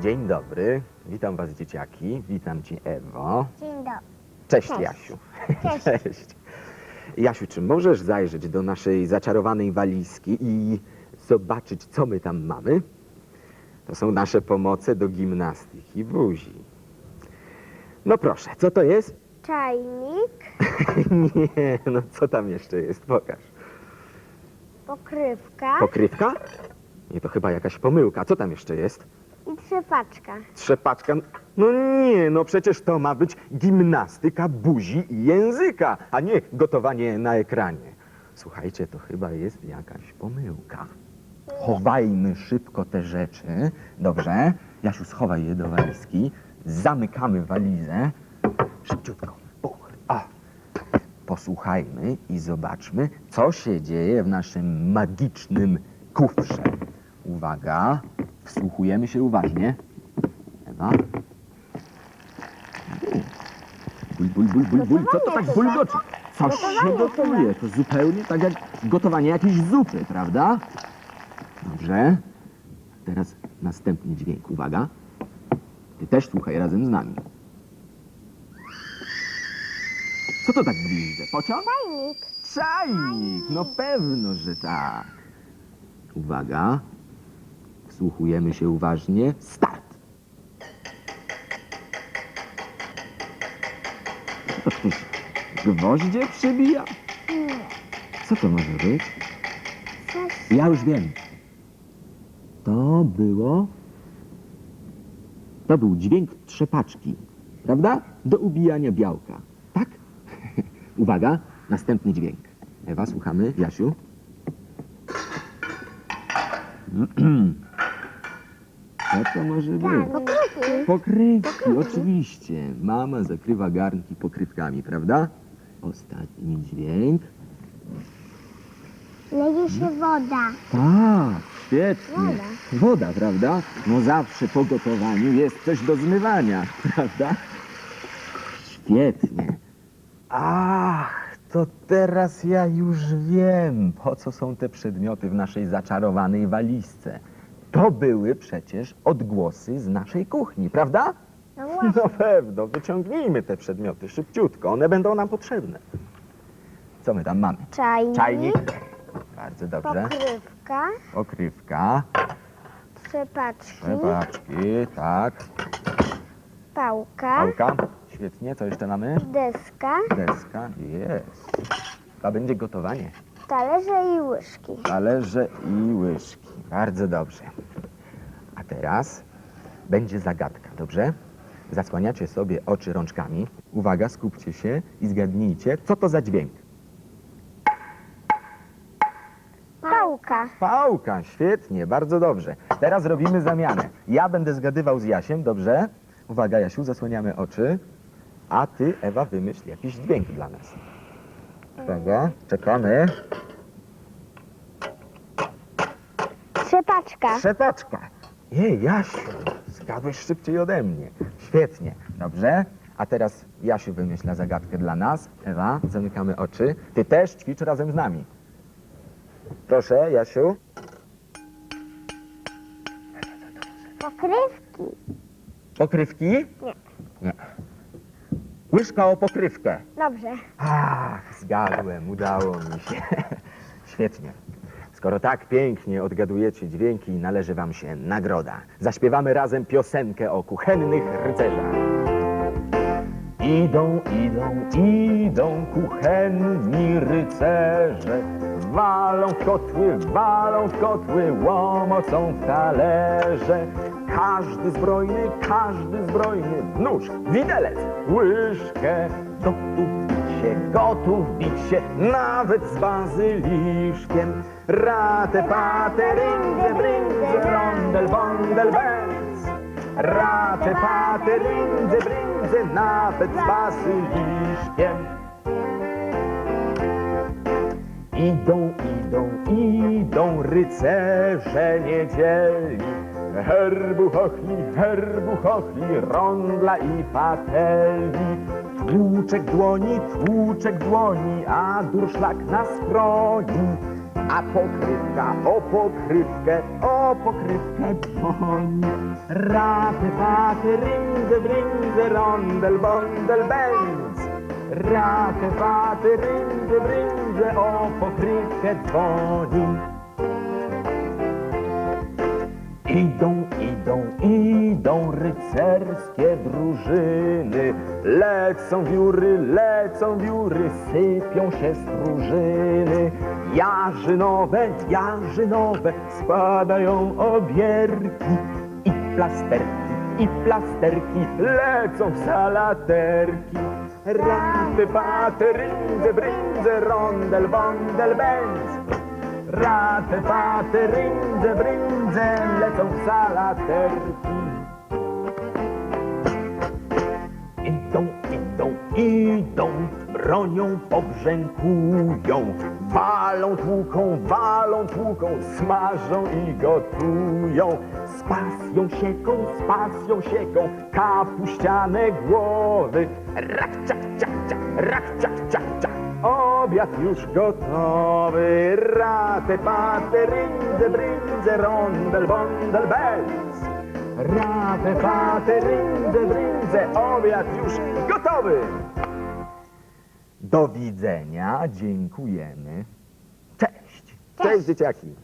Dzień dobry, witam was dzieciaki, witam cię Ewo. Dzień dobry. Cześć, Cześć. Jasiu. Cześć. Jasiu, czy możesz zajrzeć do naszej zaczarowanej walizki i zobaczyć, co my tam mamy? To są nasze pomoce do gimnastyki buzi. No proszę, co to jest? Czajnik, Nie, no co tam jeszcze jest? Pokaż. pokrywka Pokrywka? Nie, to chyba jakaś pomyłka. Co tam jeszcze jest? I trzepaczka. Trzepaczka? No nie, no przecież to ma być gimnastyka buzi i języka, a nie gotowanie na ekranie. Słuchajcie, to chyba jest jakaś pomyłka. Chowajmy szybko te rzeczy. Dobrze? Jasiu, schowaj je do walizki. Zamykamy walizę. Szybciutko. A. Posłuchajmy i zobaczmy, co się dzieje w naszym magicznym kufrze. Uwaga, wsłuchujemy się uważnie. Ewa. Bul, bul, bul, bul, bul. Co to tak bulgocze? Coś się gotuje. To zupełnie tak jak gotowanie jakiejś zupy, prawda? Dobrze. Teraz następny dźwięk. Uwaga. Ty też słuchaj razem z nami. Co to tak bliżej? Pociąg? Czajnik, Czajnik! No pewno, że tak. Uwaga. Wsłuchujemy się uważnie. Start! To ktoś gwoździe przybija? Co to może być? coś Ja już wiem. To było... To był dźwięk trzepaczki, prawda? Do ubijania białka. Tak? Uwaga, następny dźwięk. Ewa, słuchamy. Jasiu? Co to może być? pokrywki. Oczywiście. Mama zakrywa garnki pokrywkami, prawda? Ostatni dźwięk. Leje się woda. Tak, świetnie. Woda, prawda? No zawsze po gotowaniu jest coś do zmywania, prawda? Świetnie. Ach, to teraz ja już wiem, po co są te przedmioty w naszej zaczarowanej walizce. To były przecież odgłosy z naszej kuchni, prawda? No właśnie. No pewno, wyciągnijmy te przedmioty szybciutko, one będą nam potrzebne. Co my tam mamy? Czajnik, Czajnik. Bardzo dobrze. pokrywka, Pokrywka, trzepaczki, przebaczki, tak. pałka, Pałka. Świetnie, co jeszcze mamy? deska, Deska, jest. To będzie gotowanie. talerze i łyżki. Talerze i łyżki. Bardzo dobrze. Teraz będzie zagadka, dobrze? Zasłaniacie sobie oczy rączkami. Uwaga, skupcie się i zgadnijcie, co to za dźwięk. Pałka. Pałka, świetnie, bardzo dobrze. Teraz robimy zamianę. Ja będę zgadywał z Jasiem, dobrze? Uwaga, Jasiu, zasłaniamy oczy. A ty, Ewa, wymyśl jakiś dźwięk dla nas. Uwaga, czekamy. Trzepaczka. Trzepaczka. Jej, Jasiu, zgadłeś szybciej ode mnie. Świetnie, dobrze? A teraz Jasiu wymyśla zagadkę dla nas. Ewa, zamykamy oczy. Ty też ćwicz razem z nami. Proszę, Jasiu. Pokrywki. Pokrywki? Nie. Nie. Łyżka o pokrywkę. Dobrze. Ach, zgadłem, udało mi się. Świetnie. Skoro tak pięknie odgadujecie dźwięki, należy wam się nagroda. Zaśpiewamy razem piosenkę o kuchennych rycerzach. Idą, idą, idą kuchenni rycerze. Walą w kotły, walą w kotły, łomocą w talerze. Każdy zbrojny, każdy zbrojny, nóż, widelec, łyżkę. Bić się, gotów bić się, nawet z bazyliszkiem. Rate, pate, rindze, brindze, rondel, bondel, bęc. Rate, pate, rindze, brindze, nawet z bazyliszkiem. Idą, idą, idą rycerze niedzieli. Herbu chochli, herbu chochli, rondla i patelni. Tłuczek dłoni, tłuczek dłoni, a durszlak nas chroni. a pokrywka o pokrywkę, o pokrywkę dzwoni. Raty, paty, rindze, brindze, rondel, bondel, bęc. Raty, paty, rindze, brindze, o pokrywkę dzwoni. Idą, idą, idą rycerskie drużyny. Lecą wióry, lecą wióry, sypią się stróżyny. Jarzynowe, jarzynowe, spadają obierki. I plasterki, i plasterki, lecą w salaterki. Rampy, paty, rindze, brindze, rondel, bondel, bęc. Raty, paty, rindze, brindze, lecą w salaterki. Idą, idą, idą, bronią pobrzękują. Walą, tłuką, walą, tłuką, smażą i gotują. Z pasją sieką, z pasją sieką, kapuściane głowy. Rak, ciak, ciak, ciak, rak, ciak, ciak, ciak. Obiad już gotowy. Ratę, patę, rindze, brindze, rondel, bondel, bez. Ratę, patę, rindze, brindze, obiad już gotowy. Do widzenia, dziękujemy. Cześć. Cześć, dzieciaki.